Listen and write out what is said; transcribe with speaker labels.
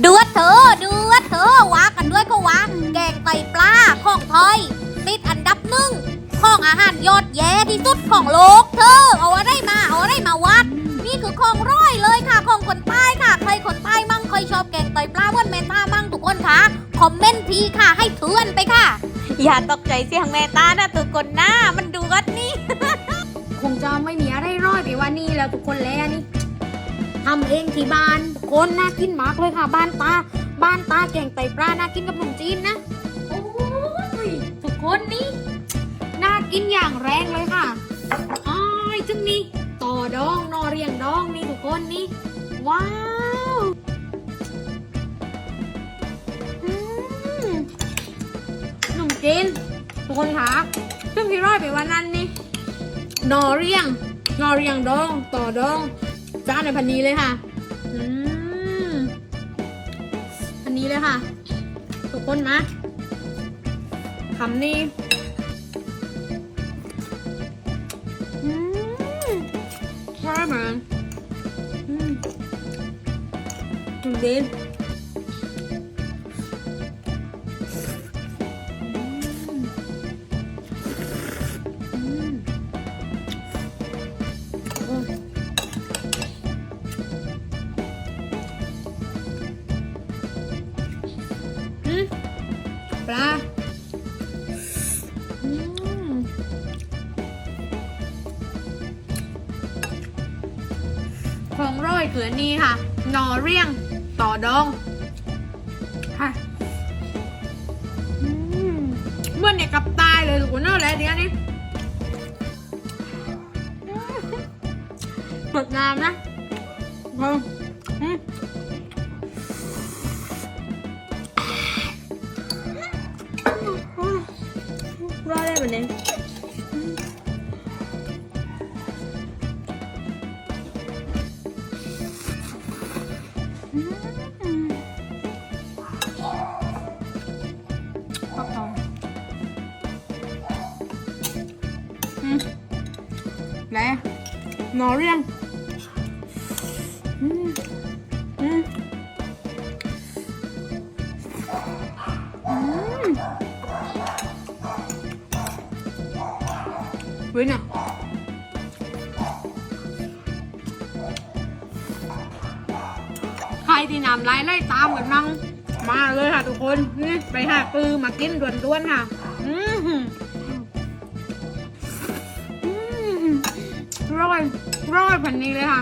Speaker 1: เดือดเถอะเดือดเถอะวากันด้วยก็วางแกงไตปลาของไทยติดอันดับหนึ่งของอาหารยอดแย่ที่สุดของโลก เธอ เอาอะไรมาเอาอะไรมาวัด นี่คือของร้อยเลยค่ะของคนใต้ค่ะใครคนใต้มั่งใครชอบแกงไตปลาเหมื่อนเมตามั่งทุกคนคะคอมเมนต์พีค่ะให้เทือนไปค่ะ อย่าตกใจเสียงเมตานะทุกคนหนะมันดูกัดนี่
Speaker 2: คงจะไม่มีอะไรร้อยไปว่านี่แล้วทุกคนแล้วนี่ ทำเองที่บ้านคนน่ากินมากเลยค่ะ บ้านตา บ้านตาแกงไตปลาน่ากินกับขนมจีนนะ โอ้ยทุกคนนี่น่ากินอย่างแรงเลยค่ะอ้ายจึงนี่ต่อดองนอเรียงดองนี่ทุกคนนี่ว้าวขนมจีนทุกคนคะซึ่งที่ร้อยไปวันนั้นนี่นอเรียงนอเรียงดอง ต่อดอง จ้านในพันนี้เลยค่ะพันนี้เลยค่ะทุกคนมาคำนี้ใช่ไหมอืมจริงดิ ของร้อยคืออันนี้ค่ะหนอเรียงต่อดองค่ะมเหมื่อนเนี่ยกับตายเลยทุกคนเนอะแล้วเดี๋ยวนี้สดน้ำนะอืมอืมรอได้แบบนี้ มแล้วนอเรียงอืมอืมอืมเว้ยเนี่ยใครที่นำไล่ไล่ตามกันมั่งมาเลยค่ะทุกคน นี่ไปหาปือมากินด่วนๆค่ะ อืม หืมอืมร้อยร้อยพันนี้เลยค่ะ